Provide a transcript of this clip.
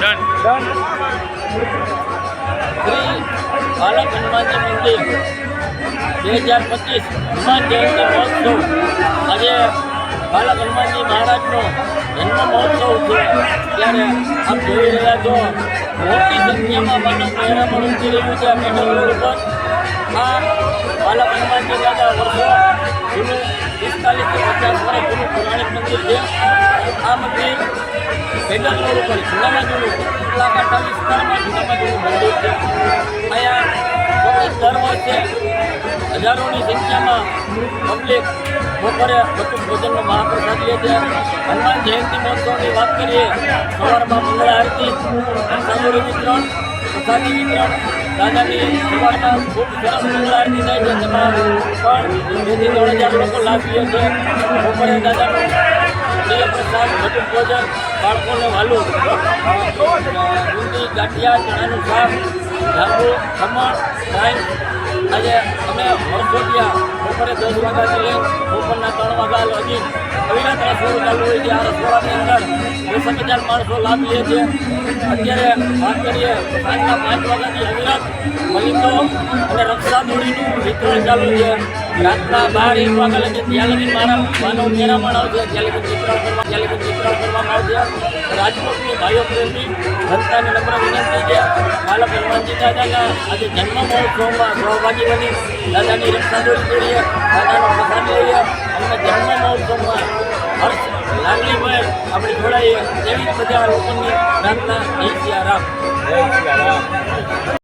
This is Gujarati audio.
ડન શ્રી બાલક હનુમાનજી મંદિર. બે હજાર પચીસ હનુમાન જયંતિ મહોત્સવ. આજે બાલક હનુમાનજી મહારાજનો જન્મ મહોત્સવ છે. ત્યારે આપ જોઈ રહ્યા છો મોટી સંખ્યામાં માનવ મહેરામણ ઉમટી રહ્યું છે આપણે મેટલ ઉપર. આ બાલક હનુમાનજી દાદા વર્ષો જૂનું પિસ્તાલીસથી પચાસ વર્ષ જૂનું પૌરાણિક મંદિર છે. આ મંદિર પેડલ રોડ ઉપર જૂનામાં જૂનું મંદિર છે. અહીંયા દર વર્ષે હજારોની સંખ્યામાં પબ્લિક બપોરે બટુક ભોજનનો મહાપ્રસાદ લે છે. હનુમાન જયંતિ મહોત્સવની વાત કરીએ, સવારમાં મંગળા આરતી સામૂહિક વિતરણ, પ્રસાદી વિતરણ, દાદાની સવારમાં ખૂબ સરસ મંગળા આરતી થાય છે. તેમાં પણ બેથી ત્રણ હજાર લોકો લાભ લે છે. બપોરે દાદાનું ભોજન, બાળકોને વાલું ઊંધી ગાંઠિયા, ચણાનું શાક જાંબુ ખમણ, રાઈ. આજે અમે વર્ષો ત્યાં બપોરે દસ વાગ્યાથી લઈ ત્રણ વાગ્યા લગી અવિરત રસોડું ચાલુ હોય છે. આ અંદર વીસ હજાર માણસો લાભ લે છે. અત્યારે વાત કરીએ સાંજના પાંચ વાગ્યાથી અવિરત મલિકો અને રક્ષા દોડીનું વિતરણ ચાલુ છે. રાતના બાર એક વાગ્યા લગી ત્યાં મારા માનવ મેળામણ આવશે ત્યાં લગી ચિત્રણ કરવા ત્યાં લગી ચિત્રણ કરવામાં આવશે રાજકોટની ભાઈઓ પ્રેમી જનતાને નમ્ર વિનંતી છે. બાલક હનુમાનજી દાદાના આજે જન્મ મહોત્સવમાં સહભાગી બની. દાદાની રક્ષા દોરી કરીએ. દાદાનો પ્રસાદ લઈએ. અને જન્મ મહોત્સવમાં હર્ષ લાગણીમય આપણે જોડાઈએ. તેવી જ બધા લોકોની પ્રાર્થના. જય સિયા રામ જય શ્રી રામ